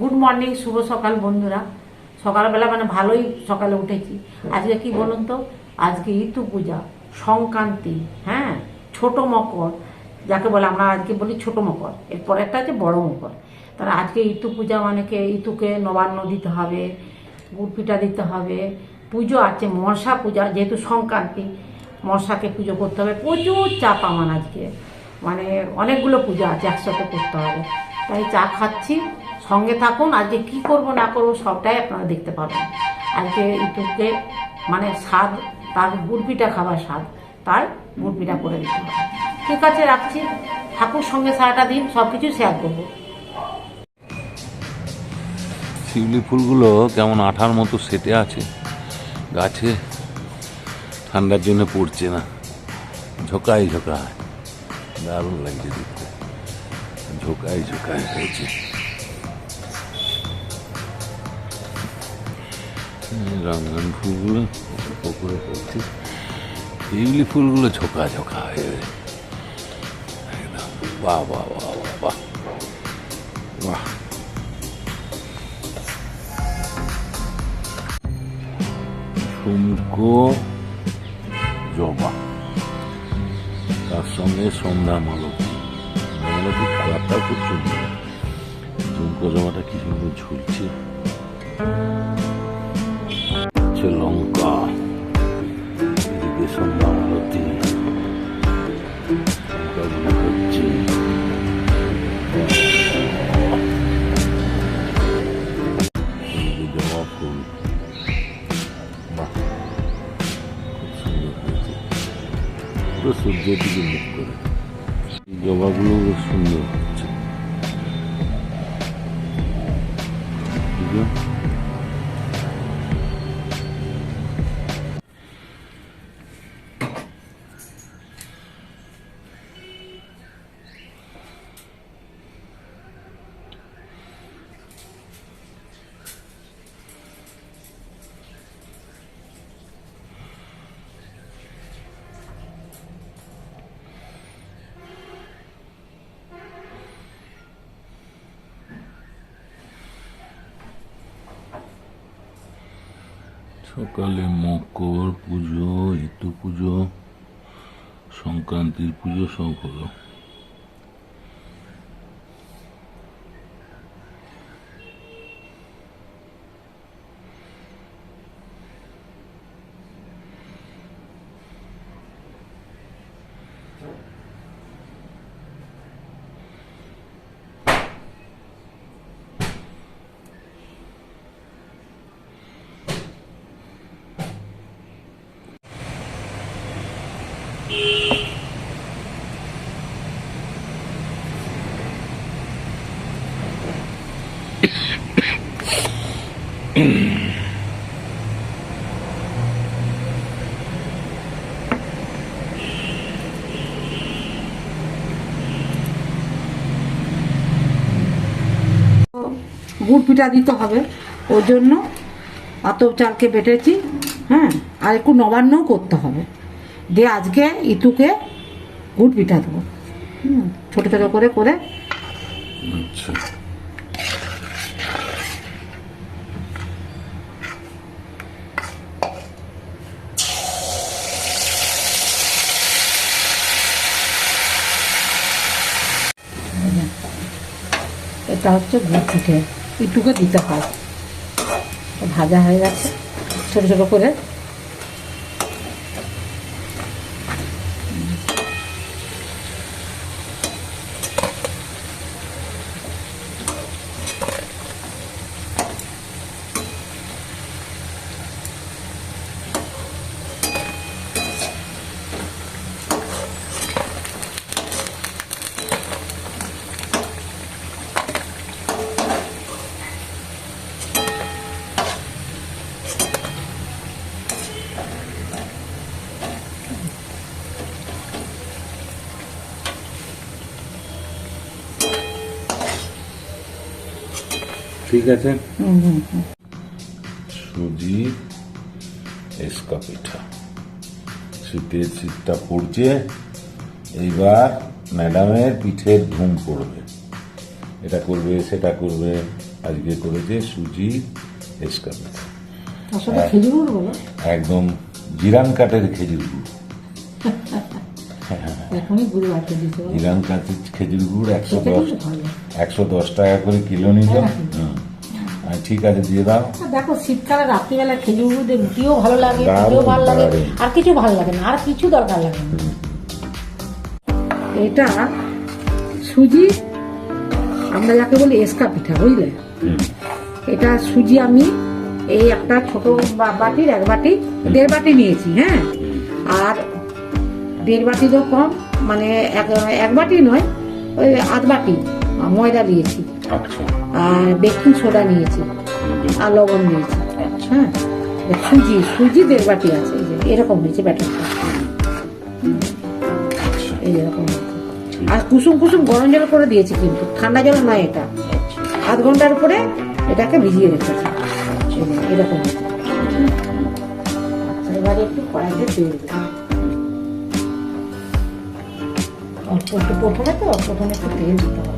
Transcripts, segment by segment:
Good morning শুভ সকাল বন্ধুরা। সকালবেলা মানে ভালোই সকালে উঠেছি। আজকে কি বলুন তো? আজকে ঋতু পূজা, সংক্রান্তি হ্যাঁ? ছোট মকর, যাকে বলে আমরা আজকে বলি ছোট মকর। এরপর একটা আছে বড় মকর। তাহলে আজকে ঋতু পূজা অনেকে কে? ঋতুকে নবান্ন দিতে হবে, গুড় পিঠা দিতে হবে। পুজো আছে, মনসা পূজা, যেহেতু সংক্রান্তি, মনসাকে পুজো করতে হবে। প্রচুর চাপ আমার আজকে। মানে অনেকগুলো পূজা আছে, একসাথে করতে হবে। তাই চা খাচ্ছি। সঙ্গে থাকুন আজকে কি করব না করব সবটাই আপনারা দেখতে পাবেন। আজকে ইটুকে মানে স্বাদ, তার গুড় খাবার স্বাদ, তার গুড় করে দিতে হবে। ঠিক আছে, রাখছি। ঠাকুর সঙ্গে সারাটা দিন সব কিছু শেয়ার করব। শিউলি ফুলগুলো কেমন আঠার মতো সেটে আছে, গাছে ঠান্ডার জন্য পড়ছে না। ঝোকাই ঝোকায়, দারুণ লাগছে দেখতে। ঝোকাই ঝোকাই হয়েছে। রঙন ফুলগুলো, পুকুরে পড়ছে। শিউলি ফুলগুলো ঝোকা ঝোকা হয়ে বাহ বাহ বাহ বাহ বাহ বাহ। ঝুমকো জবা, তার সঙ্গে সন্ধ্যা মালতী। মালতী কালারটাও খুব সুন্দর। ঝুমকো জবাটা কি সুন্দর ঝুলছে। পুরো সূর্যের দিকে মুখ করে জবাগুলো সুন্দর। সকালে মকর পুজো ইতু পুজো সংক্রান্তির পুজো সব হলো। গুড় পিঠা দিতে হবে। ওই জন্য অত চালকে বেটেছি হ্যাঁ আর একটু নবান্নও করতে হবে। দিয়ে আজকে ইতুকে গুড় পিঠা দেবো। হুম, ছোটো ছোটো করে করে। আচ্ছা। এটা হচ্ছে গুড় পিঠে একটুকে দিতে হয়। ভাজা হয়ে গেছে। ছোটো ছোটো করে ঠিক আছে? সুজি এসকা পিঠা। শীতের শীতটা পড়ছে এইবার ম্যাডামের পিঠের ধুম পড়বে। এটা করবে সেটা করবে আজকে করেছে সুজি গুড় বলো। একদম জিরান কাঠের খেজুর গুড়। জিরান কাঠের খেজুর গুড় একশো দশ। একশো দশ টাকা করে কিলো তাই নাকি? আর ঠিক আছে দিয়ে দাও। দেখো শীতকালে রাত্রিবেলা খেজুর গুড় রুটিও ভালো লাগে খেতেও ভালো লাগে আর কিছু ভালো লাগে না আর কিছু দরকার লাগে না। এটা সুজি আমরা যাকে বলি এসকা পিঠা বুঝলে? এটা সুজি আমি এই একটা ছোট বা- বাটির এক বাটি দেড় বাটি নিয়েছি হ্যাঁ? আর দেড় বাটিরও কম মানে এক এক বাটি নয় ওই আধ বাটি। ময়দা দিয়েছি। আচ্ছা। আর বেকিং সোডা নিয়েছি। আর লবণ নিয়েছি হ্যাঁ। সুজি সুজি দেড় বাটি আছে এরকম হয়েছে ব্যাটারটা আচ্ছা। এই এরকম আর কুসুম কুসুম গরম জল করে দিয়েছি কিন্তু ঠান্ডা জল নয় এটা। আচ্ছা। আধ ঘণ্টার উপরে এটাকে ভিজিয়ে রেখেছি। এরকম। আচ্ছা এবারে একটু কড়াইতে তেল অল্প একটু প্রথমে তো প্রথমে একটু তেল দিতে হবে।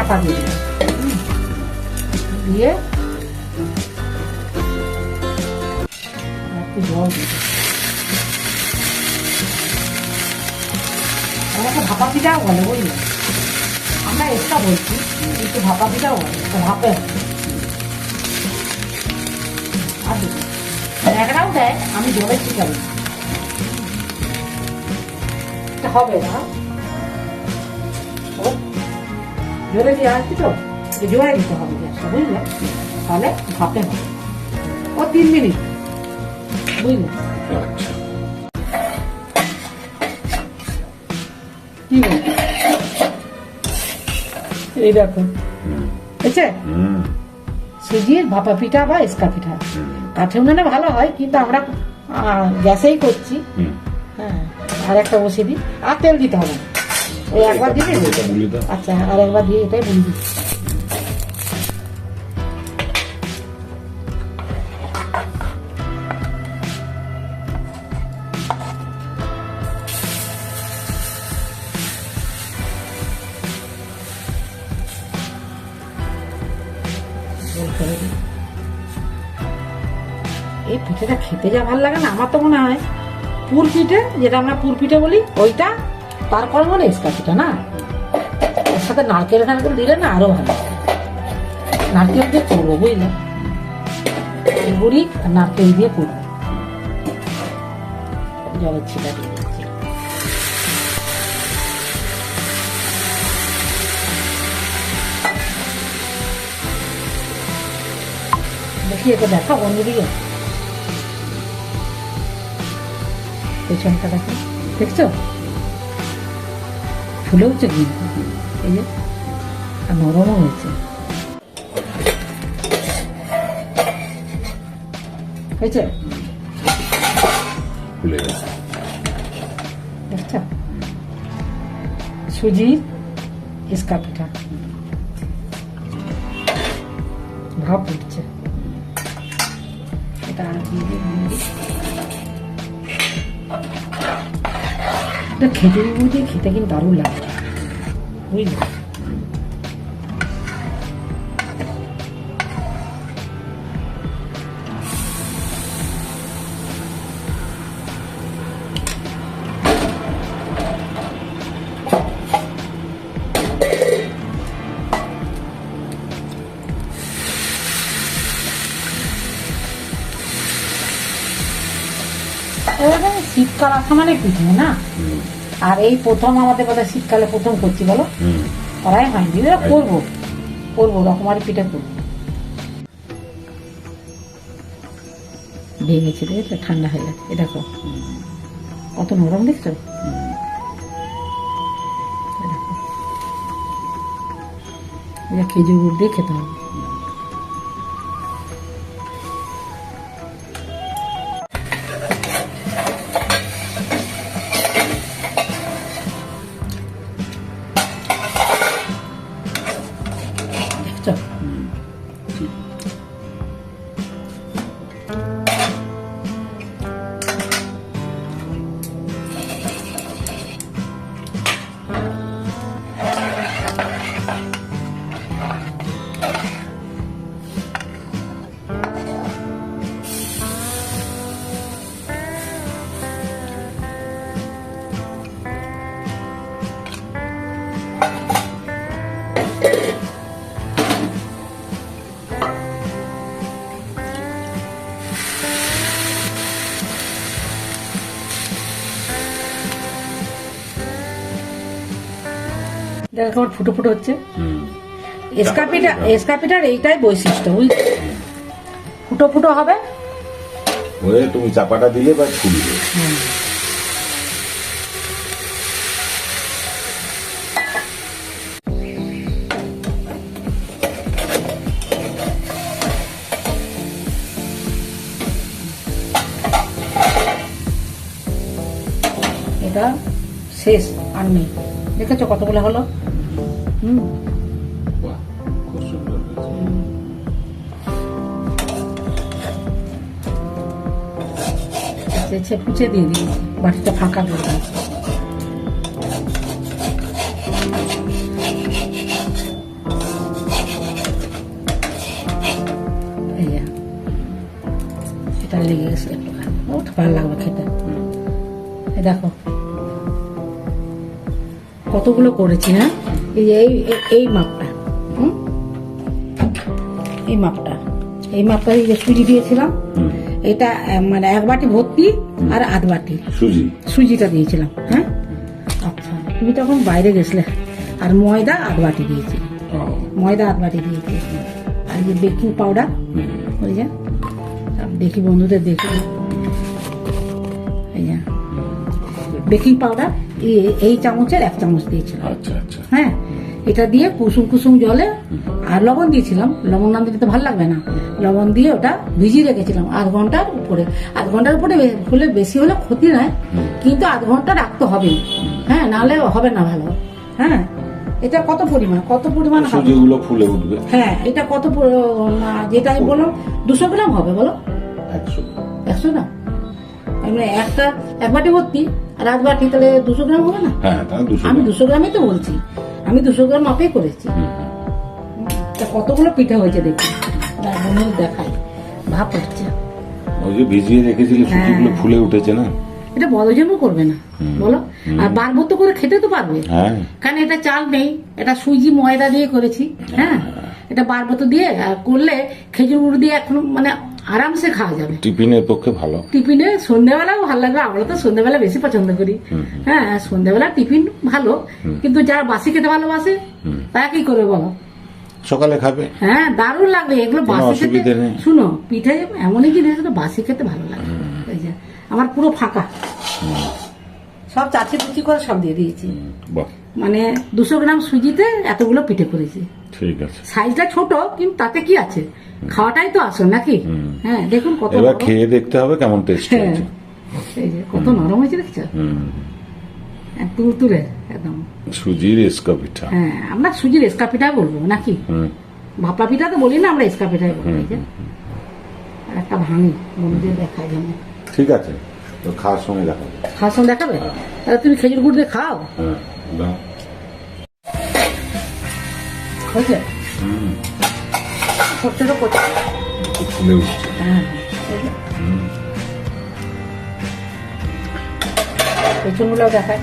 চাপা দিয়ে। দিয়ে একটু। ভাপা বলে আমরা একটা বলছি, কিন্তু ভাপা পিঠাও বলে ভাপে ন্যাকড়াও দেয়, আমি জলে শিখাবো এটা হবে না। জোরে দিয়ে আসছি তো জোরে দিতে হবে গ্যাসটা বুঝলে? তাহলে ভাপে হবে। ও তিন মিনিট বুঝলে? এই দেখো। বুঝছে সুজির ভাপা পিঠা বা এসকা পিঠা। কাঠে উনানে ভালো হয় কিন্তু আমরা গ্যাসেই করছি। হ্যাঁ আর একটা বসিয়ে দিই। আর তেল দিতে হবে না। ওই একবার আচ্ছা আর একবার দিয়ে এটাই। এই পিঠেটা খেতে যা ভালো লাগে না, আমার তো মনে হয় পুর পিঠে, যেটা আমরা পুর পিঠে বলি, ওইটা তারপর মনে এসকা পিঠা না? এর সাথে নারকেল নারকেল দিলে না আরও ভালো। নারকেল দিয়ে করব বুঝলে? আর নারকেল দিয়ে করব জলের ছিটা দিয়ে দেখি এটা দেখা অন্যদিকে পেছনটা দেখো। দেখছ? ফুলে উঠছে কিন্তু এই যে আর নরমও হয়েছে হয়েছে গেছে সুজির ইস্কা পিঠা ভাব এটা খেতে বলতে খেতে কিন্তু দারুণ লাগে। বুঝলি? শীতকাল আসা মানে পিঠে না? আর এই প্রথম আমাদের কথা শীতকালে প্রথম করছি বলো? করাই হয়নি। করব। করব রকমারি পিঠে করব। ভেঙেছে দেখেছ? ঠান্ডা হয়ে গেছে। এ দেখো। কত নরম দেখছ? এটা খেজুর গুড় দিয়ে খেতে হবে। কেমন ফুটো ফুটো হচ্ছে। এসকাপিটা এসকাপিটার এইটাই বৈশিষ্ট্য বুঝলি? ফুটো ফুটো হবে। হয়ে তুমি চাপাটা দিলে বা খুলবে এটা শেষ আর নেই দেখেছ কতগুলো হলো? হুম। সুন্দর হয়েছে চেঁচে দিয়ে দিয়েছি বাটিটা ফাঁকা করে দিয়েছি এটা লেগে গেছে একটু ভালো লাগবে খেতে। দেখো, কতগুলো করেছি হ্যাঁ? এই যে এই এই- এই মাপটা এই মাপটা এই মাপটা এই যে সুজি দিয়েছিলাম। এটা মানে এক বাটি ভর্তি আর আধ বাটি। সুজি। সুজিটা দিয়েছিলাম হ্যাঁ? আচ্ছা তুমি তখন বাইরে গেছিলে আর ময়দা আধ বাটি দিয়েছি ময়দা আধ বাটি দিয়েছি আর যে বেকিং পাউডার ওই যে দেখি বন্ধুদের দেখি। এই যে বেকিং পাউডার এই- এই চামচের এক চামচ দিয়েছিলাম। আচ্ছা আচ্ছা। হ্যাঁ এটা দিয়ে কুসুম কুসুম জলে আর লবণ দিয়েছিলাম। লবণ না দিলে তো ভালো লাগবে না। লবণ দিয়ে ওটা ভিজিয়ে রেখেছিলাম আধ ঘণ্টার উপরে। আধ ঘণ্টার উপরে হলে বেশি হলে ক্ষতি নয় কিন্তু আধ ঘণ্টা রাখতে হবে। হ্যাঁ নাহলে হবে না ভালো। হ্যাঁ এটা কত পরিমাণ? কত পরিমাণ হবে? সুজিগুলো ফুলে উঠবে। হ্যাঁ এটা কত যেটা আমি বললাম দুশো গ্রাম হবে বলো? একশো। একশো গ্রাম মানে একটা এক বাটি ভর্তি আর আধ বাটি তাহলে দুশো গ্রাম হবে না? হ্যাঁ আমি দুশো গ্রামই তো বলছি। আমি দুশো গ্রাম মাপে করেছি। তা কতগুলো পিঠা হয়েছে দেখি না দেখাই ভাব হচ্ছে ওই যে ভিজিয়ে রেখেছিলে সুজিগুলো হ্যাঁ। ফুলে উঠেছে না? এটা বড়জনও করবে না বলো। আর বারবত করে খেতে তো পারবে। হ্যাঁ। কারণ এটা চাল নেই এটা সুজি ময়দা দিয়ে করেছি হ্যাঁ। এটা বারবত দিয়ে আর করলে খেজুর গুড় দিয়ে এখন মানে আরামসে খাওয়া যাবে। টিফিনের পক্ষে ভালো। টিফিনে সন্ধ্যাবেলাও ভালো লাগবে আমরা তো সন্ধ্যাবেলা বেশি পছন্দ করি। হ্যাঁ সন্ধ্যাবেলা টিফিন ভালো কিন্তু যারা বাসি খেতে ভালোবাসে তারা কি করবে বলো? সকালে খাবে? হ্যাঁ দারুণ লাগবে এগুলো বাসি খেতে শুনো পিঠে এমনই জিনিস বাসি খেতে ভালো লাগে। আমার পুরো ফাঁকা। সব চাচি কুচি করে সব দিয়ে দিয়েছি। বাহ। মানে দুশো গ্রাম সুজিতে এতগুলো পিঠে করেছি। ঠিক আছে। সাইজটা ছোট কিন্তু তাতে কি আছে? খাওয়াটাই তো আসল নাকি? হ্যাঁ দেখুন কত এবার খেয়ে দেখতে হবে কেমন টেস্ট হ্যাঁ। হয়েছে। যে কত নরম হয়েছে দেখছ? হুম। তুলতুলে একদম। সুজির এসকা পিঠা। হ্যাঁ আমরা সুজির এসকা পিঠা বলব নাকি। ভাপা পিঠা তো বলি না আমরা এসকা পিঠাই আর একটা ভাঙি বন্ধুদের দেখায় যেমন ঠিক আছে তো খাওয়ার সময় দেখাবো। খাওয়ার সময় দেখাবে? তাহলে তুমি খেজুর গুড় দিয়ে খাও? হ্যাঁ। ফুলে উঠছে হ্যাঁ এই যে। হুম। পেছনগুলো দেখায়।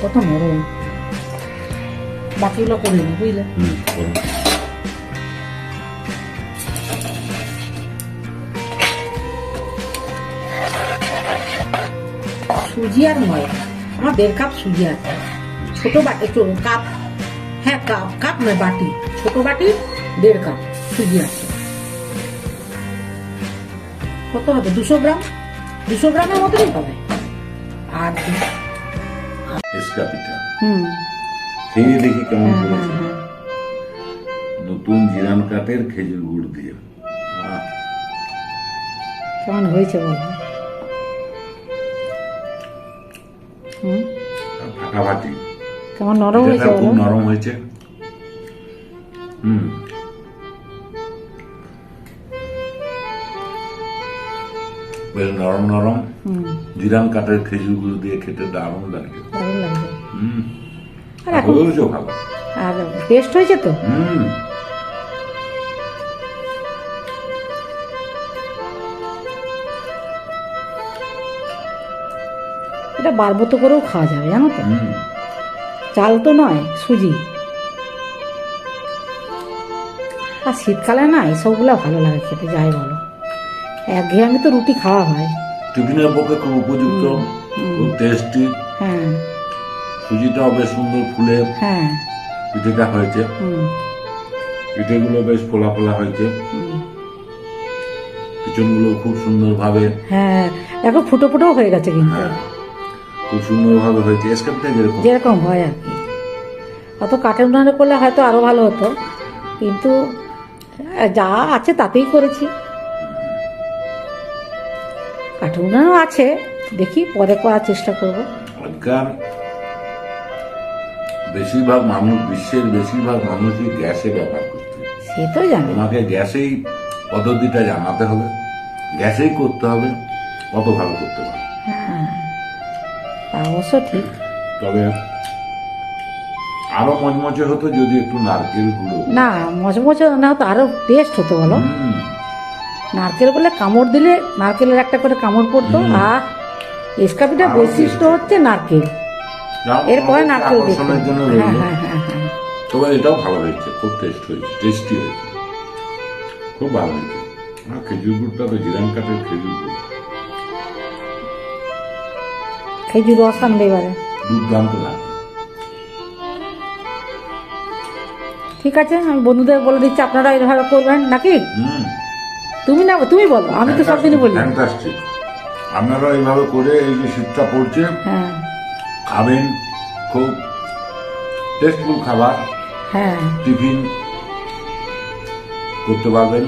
কত নরম বাকিগুলো করে নি বুঝলে সুজি আর ময়দা আমার দেড় কাপ সুজি আছে ছোট বাটি কাপ। হ্যাঁ কাপ কাপ নয় বাটি। ছোট বাটি দেড় কাপ সুজি আছে কত হবে? দুশো গ্রাম? দুশো গ্রামের মতনই হবে। আর হুম। খেয়ে দেখি কেমন হ্যাঁ, হ্যাঁ, হ্যাঁ। নতুন জিরান কাঠের খেজুর গুড় দিয়ে। কেমন হয়েছে বলো? কেমন নরম হয়েছে খুব নরম হয়েছে। হুম। বেশ নরম নরম। জিরান কাঠের খেজুর গুড় দিয়ে খেতে দারুণ লাগে। দারুণ লাগবে হুম। আর এখন হয়েছে ভালো। আর টেস্ট হয়েছে তো? হুম। এটা বারবত করেও খাওয়া যাবে জানো তো? চাল তো নয় সুজি। আর শীতকালে না এসবগুলো ভালো লাগে খেতে যাই বলো। একঘেয়েমি তো রুটি খাওয়া হয়। টিফিনের পক্ষে খুব উপযুক্ত খুব টেস্টি হ্যাঁ। সুজিটাও বেশ সুন্দর ফুলে। হ্যাঁ। পিঠেটা হয়েছে। পিঠেগুলো বেশ ফোলা ফোলা হয়েছে। পিছনগুলো খুব সুন্দরভাবে হ্যাঁ এখন ফুটো ফুটো হয়ে গেছে কিন্তু। হ্যাঁ। খুব সুন্দরভাবে হয়েছে। এসকাপটা যেরকম যেরকম হয় আর কি। অত কাঠের উনানে করলে হয়তো আরও ভালো হতো। কিন্তু যা আছে তাতেই করেছি। কাঠের উনানও আছে। দেখি পরে করার চেষ্টা করব। আজকাল বেশিরভাগ মানুষ বিশ্বের বেশিরভাগ মানুষই গ্যাসে ব্যবহার করছে সে তো জানি। তোমাকে গ্যাসেই পদ্ধতিটা জানাতে হবে। গ্যাসেই করতে হবে। কত ভালো করতে পারবে হ্যাঁ। তা অবশ্য ঠিক। তবে আরও মজমজে হতো যদি একটু নারকেল গুঁড়ো। না মজা মজা না হতো আরও টেস্ট হতো বলো। নারকেল বলে কামড় দিলে নারকেলের একটা করে কামড় পড়তো আর এসকাপিটা বৈশিষ্ট্য হচ্ছে নারকেল। এরপরে নারকেল হ্যাঁ হ্যাঁ হ্যাঁ হ্যাঁ। তবে এটাও ভালো হয়েছে খুব টেস্ট হয়েছে টেস্টি হয়েছে। খুব ভালো হয়েছে। খেজুর গুড়টা তো জিরান কাঠের খেজুর গুড়। খেজুর রস আনবে এবারে। দুর্দান্ত লাগে ঠিক আছে আমি বন্ধুদের বলে দিচ্ছি আপনারা এভাবে করবেন নাকি? হুম। তুমি না তুমি বলো আমি তো সবদিনই বলি। ফ্যান্টাস্টিক আপনারা এইভাবে করে এই যে শীতটা পড়ছে হ্যাঁ। খাবেন খুব টেস্টফুল খাবার। হ্যাঁ। টিফিন করতে পারবেন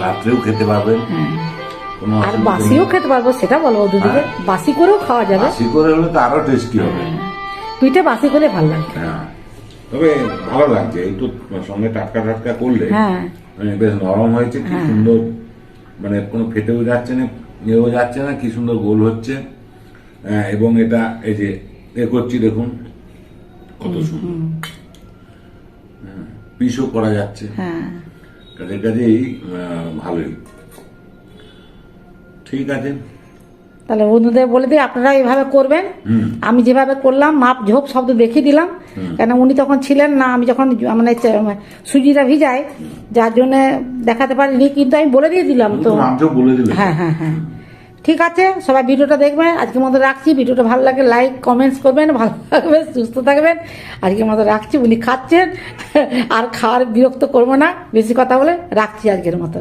রাত্রেও খেতে পারবেন। হ্যাঁ। আর বাসিও খেতে পারব সেটা বলব দুদিকে। বাসি করেও খাওয়া যাবে। বাসি করে হলে তো আরও টেস্টি হবে। পিঠে বাসি করে ভালো লাগে। হ্যাঁ। তবে ভালো লাগছে এই তো সঙ্গে টাটকা টাটকা করলে হ্যাঁ। মানে বেশ নরম হয়েছে কি হ্যাঁ। সুন্দর মানে কোনো ফেটেও যাচ্ছে না ইয়েও যাচ্ছে না কি সুন্দর গোল হচ্ছে। হ্যাঁ, এবং এটা এই যে এ করছি দেখুন কত সুন্দর। হ্যাঁ, পিসও করা যাচ্ছে। হ্যাঁ। কাজে কাজেই ভালোই। ঠিক আছে? তাহলে বন্ধুদের বলে দিই আপনারা এইভাবে করবেন। আমি যেভাবে করলাম মাপ ঝোপ শব্দ দেখিয়ে দিলাম। কেন উনি তখন ছিলেন না আমি যখন মানে চে- সুজিটা ভিজাই যার জন্য দেখাতে পারিনি কিন্তু আমি বলে দিয়ে দিলাম তো। হ্যাঁ হ্যাঁ হ্যাঁ। ঠিক আছে সবাই ভিডিওটা দেখবেন আজকের মতো রাখছি। ভিডিওটা ভালো লাগে লাইক কমেন্টস করবেন ভালো থাকবেন সুস্থ থাকবেন। আজকের মতো রাখছি উনি খাচ্ছেন। আর খাওয়ার বিরক্ত করব না বেশি কথা বলে রাখছি আজকের মতন।